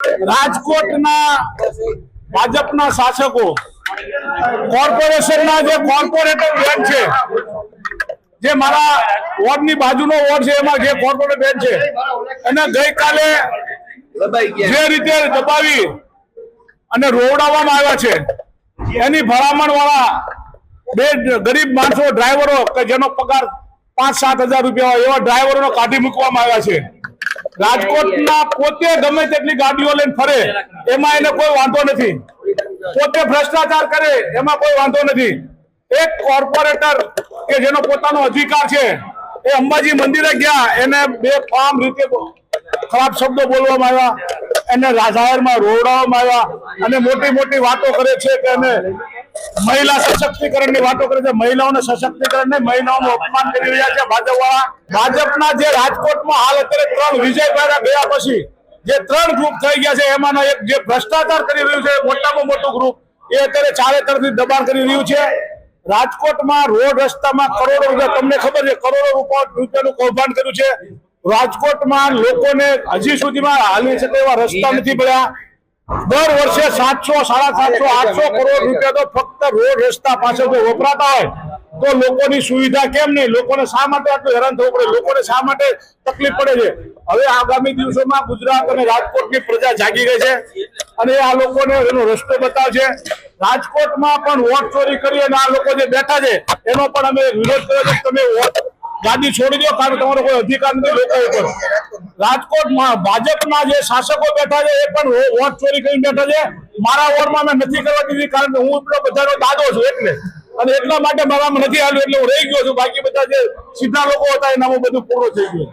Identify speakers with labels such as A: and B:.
A: રાજકોટના ભાજપના શાસકો. કોર્પોરેશનના જે કોર્પોરેટર બેન છે, જે મારા વોર્ડની બાજુનો વોર્ડ છે, એમાં જે કોર્પોરેટર બેન છે, એને ગઈકાલે જે રીતે દબાવી અને રોવડાવવામાં આવ્યા છે, એની ભલામણ વાળા બે ગરીબ માણસો, ડ્રાઈવરો, કે જેનો પગાર પાંચ સાત હજાર રૂપિયા હોય, એવા ડ્રાઈવરોને કાઢી મૂકવામાં આવ્યા છે. રાજકોટના પોતે ગમે તેટલી ગાડીઓ લઈને ફરે, એમાં એને કોઈ વાંધો નથી. પોતે ભ્રષ્ટાચાર કરે, એમાં કોઈ વાંધો નથી. એક કોર્પોરેટર કે જેનો પોતાનો અધિકાર છે, એ અંબાજી મંદિરે ગયા, એને બે ફામ રીતે ખરાબ શબ્દો બોલવામાં આવ્યા. એને જાહેરમાં રોવડાવવામાં આવ્યા અને મોટી મોટી વાતો કરે છે કે એને મહિલા સશક્તિકરણની વાતો કરે છે. મહિલાઓને સશક્તિકરણ નહીં, મહિલાઓનું અપમાન કરી રહ્યા છે ભાજપવાળા. ભાજપના જે રાજકોટમાં હાલ અત્યારે ત્રણ વિજયભાઈ ગયા પછી, જે ત્રણ ગ્રુપ થઈ ગયા છે, એમાંના એક જે ભ્રષ્ટાચાર કરી રહ્યું છે મોટામાં મોટું ગ્રુપ એ અત્યારે ચારે તરફથી દબાણ કરી રહ્યું છે. રાજકોટમાં રોડ રસ્તામાં કરોડો રૂપિયા, તમને ખબર છે, કરોડો રૂપિયા રૂપિયાનું કૌભાંડ કર્યું છે. રાજકોટમાં લોકોને હજી સુધીમાં હાલી શકે એવા રસ્તા નથી મળ્યા દર વર્ષે સાતસો, સાડા સાતસો, આઠસો કરોડ રૂપિયા તો ફક્ત રોડ રસ્તા પાસે જો વપરાતા હોય, તો લોકોની સુવિધા કેમ નહીં? લોકોને શા માટે આટલું હેરાન થવું પડે? લોકોને શા માટે તકલીફ પડે છે? હવે આગામી દિવસોમાં ગુજરાત અને રાજકોટની પ્રજા જાગી ગઈ છે અને આ લોકોને એનો રસ્તો બતાવશે. રાજકોટમાં પણ વોટ ચોરી કરી અને આ લોકો જે બેઠા છે, એનો પણ અમે વિરોધ કર્યો તમે વોટ ગાદી છોડી દો, કારણ તમારો કોઈ અધિકાર નથી, લોકો ઉપર. રાજકોટમાં ભાજપના જે શાસકો બેઠા છે, એ પણ વોટ ચોરી કરીને બેઠા છે. મારા વોર્ડમાં મેં નથી કરવા દીધી, કારણ કે હું એટલો બધાનો દાદો છું એટલે. અને એટલા માટે મારામાં નથી આવ્યું એટલે હું રહી ગયો છું. બાકી બધા જે સીધા લોકો હતા, એનામાં બધું પૂરું થઈ ગયું.